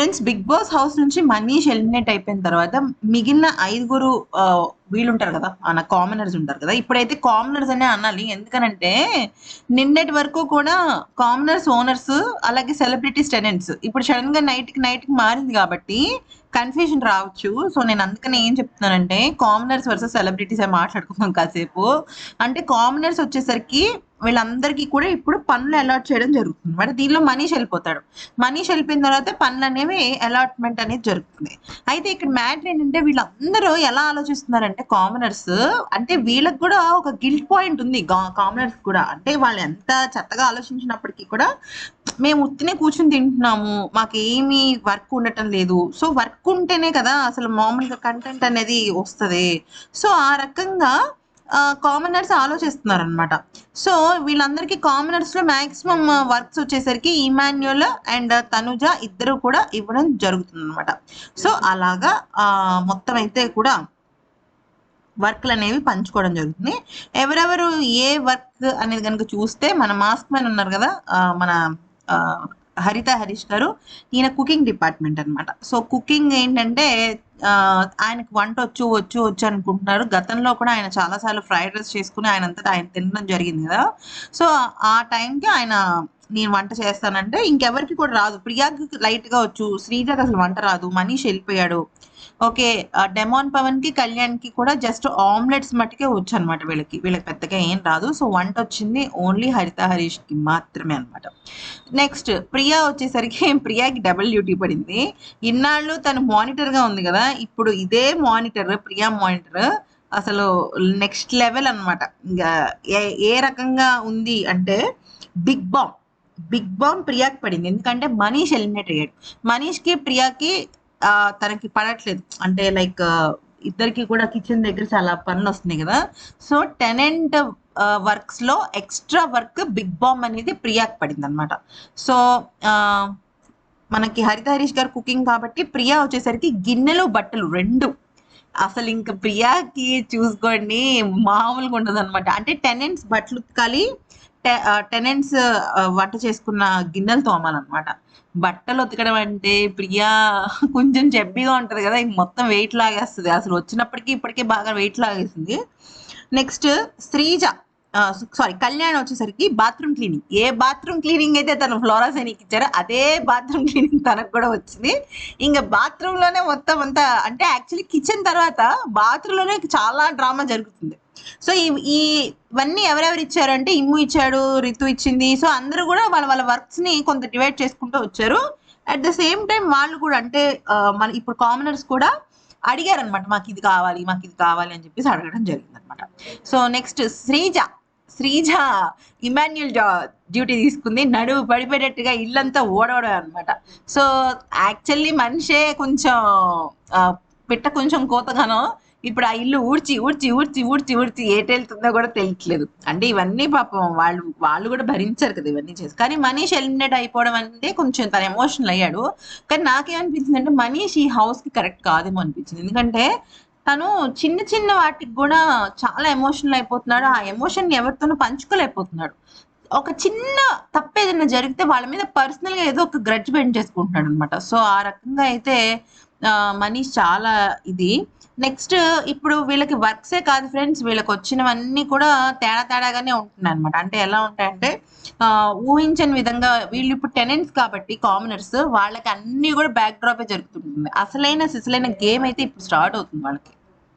Friends big boss house నుంచి Manish eliminate అయిపోయిన తర్వాత మిగిలిన ఐదుగురు ఆ, వీళ్ళు ఉంటారు కదా మన కామనర్స్ ఉంటారు కదా. ఇప్పుడైతే కామనర్స్ అనే అనాలి. ఎందుకనంటే నిన్నటి వరకు కూడా కామనర్స్ ఓనర్స్ అలాగే సెలబ్రిటీస్ టెనెంట్స్ ఇప్పుడు సడన్గా నైట్కి నైట్కి మారింది కాబట్టి కన్ఫ్యూజన్ రావచ్చు. సో నేను అందుకనే ఏం చెప్తున్నానంటే కామనర్స్ వర్సెస్ సెలబ్రిటీస్ అని మాట్లాడుకుందాం కాసేపు. అంటే కామనర్స్ వచ్చేసరికి వీళ్ళందరికీ కూడా ఇప్పుడు పనులు అలాట్ చేయడం జరుగుతుంది. మరి దీనిలో మనీష్ వెళ్ళిపోతాడు. మనీష్ వెళ్ళిపోయిన తర్వాత పనులు అనేవి అలాట్మెంట్ అనేది జరుగుతుంది. అయితే ఇక్కడ మ్యాటర్ ఏంటంటే వీళ్ళందరూ ఎలా ఆలోచిస్తున్నారంటే కామనర్స్ అంటే వీళ్ళకి కూడా ఒక గిల్ట్ పాయింట్ ఉంది. కామనర్స్ కూడా. అంటే వాళ్ళు ఎంత చెత్తగా ఆలోచించినప్పటికీ కూడా మేము ఉత్తినే కూర్చుని తింటున్నాము. మాకు వర్క్ ఉండటం లేదు. సో వర్క్ ఉంటేనే కదా అసలు మామూలుగా కంటెంట్ అనేది వస్తుంది. సో ఆ రకంగా కామనర్స్ ఆలోచిస్తున్నారు అనమాట సో వీళ్ళందరికీ కామనర్స్లో మాక్సిమం వర్క్స్ వచ్చేసరికి ఇమాన్యుల్ అండ్ తనుజ ఇద్దరు కూడా ఇవ్వడం జరుగుతుంది అనమాట సో అలాగా మొత్తం అయితే కూడా వర్క్లు అనేవి పంచుకోవడం జరుగుతుంది. ఎవరెవరు ఏ వర్క్ అనేది కనుక చూస్తే మన మాస్క్ మ్యాన్ ఉన్నారు కదా మన ఆ, హరిత హరీష్ గారు ఈయన కుకింగ్ డిపార్ట్మెంట్ అన్నమాట. సో కుకింగ్ ఏంటంటే ఆ, ఆయనకు వంట వచ్చు వచ్చు వచ్చు అనుకుంటున్నారు. గతంలో కూడా ఆయన చాలాసార్లు ఫ్రైడ్ రైస్ చేసుకుని ఆయన అంతటా ఆయన తినడం జరిగింది కదా. సో ఆ టైంకి ఆయన నేను వంట చేస్తానంటే ఇంకెవరికి కూడా రాదు. ప్రియాకి లైట్గా వచ్చు శ్రీజాకి అసలు వంట రాదు. మనీష్ వెళ్ళిపోయాడు. ఓకే డెమాన్ పవన్కి కళ్యాణ్కి కూడా జస్ట్ ఆమ్లెట్స్ మట్టుకే వచ్చు అనమాట వీళ్ళకి. వీళ్ళకి పెద్దగా ఏం రాదు. సో వంట వచ్చింది ఓన్లీ హరిత హరీష్కి మాత్రమే అనమాట నెక్స్ట్ ప్రియా వచ్చేసరికి ప్రియాకి డబుల్ డ్యూటీ పడింది. ఇన్నాళ్ళు తను మానిటర్గా ఉంది కదా. ఇప్పుడు ఇదే మానిటర్ ప్రియా మానిటర్. అసలు నెక్స్ట్ లెవెల్ అన్నమాట. ఇంకా ఏ ఏ రకంగా ఉంది అంటే బిగ్ బామ్ బిగ్ బామ్ ప్రియాకి పడింది. ఎందుకంటే మనీష్ ఎలిమినేట్ అయ్యాడు. మనీష్కి ప్రియాకి తనకి పడట్లేదు. అంటే లైక్ ఇద్దరికి కూడా కిచెన్ దగ్గర చాలా పనులు వస్తున్నాయి కదా. సో టెనెంట్ వర్క్స్లో ఎక్స్ట్రా వర్క్ బిగ్ బామ్ అనేది ప్రియాకి పడింది అనమాట సో ఆ, మనకి హరిత హరీష్ గారు కుకింగ్ కాబట్టి ప్రియా వచ్చేసరికి గిన్నెలు బట్టలు రెండు. అసలు ఇంకా ప్రియాకి చూసుకోండి మామూలుగా ఉండదు అనమాట అంటే టెనెంట్స్ బట్టలు ఉతకాలి టెనెంట్స్ వంట చేసుకున్న గిన్నెలు తోమాలన్నమాట. బట్టలు ఉతకడం అంటే ప్రియా కొంచెం జబ్బీగా ఉంటుంది కదా మొత్తం వెయిట్ లాగేస్తుంది. అసలు వచ్చినప్పటికీ ఇప్పటికీ బాగా వెయిట్ లాగేసింది. నెక్స్ట్ శ్రీజ సారీ కళ్యాణ్ వచ్చేసరికి బాత్రూమ్ క్లీనింగ్. ఏ బాత్రూమ్ క్లీనింగ్ అయితే తను ఫ్లోరా సైనికి ఇచ్చారో అదే బాత్రూమ్ క్లీనింగ్ తనకు కూడా వచ్చింది. ఇంకా బాత్రూమ్లోనే మొత్తం అంతా అంటే యాక్చువల్లీ కిచెన్ తర్వాత బాత్రూమ్లోనే చాలా డ్రామా జరుగుతుంది. సో ఈ ఈ ఇవన్నీ ఎవరెవరు ఇచ్చారంటే ఇమ్ము ఇచ్చాడు రితు ఇచ్చింది. సో అందరూ కూడా వాళ్ళ వాళ్ళ వర్క్స్ని కొంత డివైడ్ చేసుకుంటూ వచ్చారు. అట్ ద సేమ్ టైం వాళ్ళు కూడా అంటే మన ఇప్పుడు కామనర్స్ కూడా అడిగారు అనమాట మాకు ఇది కావాలి మాకు ఇది కావాలి అని చెప్పేసి అడగడం జరిగింది అనమాట so next Sreeja Sreeja Emmanuel duty తీసుకుంది. నడువు పడిపోయేటట్టుగా ఇల్లంతా ఓడవడం అనమాట సో యాక్చువల్లీ మనిషే కొంచెం పెట్ట పిట్ట కొంచెం కోతగానో ఇప్పుడు ఆ ఇల్లు ఊడ్చి ఊడ్చి ఊడ్చి ఊడ్చి ఊడ్చి ఏటెళ్తుందో వెళ్తుందో కూడా తెలియట్లేదు. అంటే ఇవన్నీ పాపం వాళ్ళు వాళ్ళు కూడా భరించారు కదా ఇవన్నీ చేసి. కానీ మనీష్ ఎలిమినేట్ అయిపోవడం అంటే కొంచెం తన ఎమోషనల్ అయ్యాడు. కానీ నాకేమనిపించింది అంటే మనీష్ ఈ హౌస్కి కరెక్ట్ కాదేమో అనిపించింది. ఎందుకంటే తను చిన్న చిన్న వాటికి కూడా చాలా ఎమోషనల్ అయిపోతున్నాడు. ఆ ఎమోషన్ ఎవరితోనూ పంచుకోలేకపోతున్నాడు. ఒక చిన్న తప్పు ఏదైనా జరిగితే వాళ్ళ మీద పర్సనల్గా ఏదో ఒక గ్రడ్జ్ బెండ్ చేసుకుంటున్నాడు అనమాట సో ఆ రకంగా అయితే మనీష్ చాలా ఇది. నెక్స్ట్ ఇప్పుడు వీళ్ళకి వర్క్సే కాదు ఫ్రెండ్స్ వీళ్ళకి వచ్చినవన్నీ కూడా తేడా తేడాగానే ఉంటున్నాయి అనమాట అంటే ఎలా ఉంటాయంటే ఆ, ఊహించని విధంగా వీళ్ళు ఇప్పుడు టెనెంట్స్ కాబట్టి కామనర్స్ వాళ్ళకి అన్ని కూడా బ్యాక్ డ్రాపే జరుగుతుంటుంది. అసలైన సిసలైన గేమ్ అయితే ఇప్పుడు స్టార్ట్ అవుతుంది వాళ్ళకి.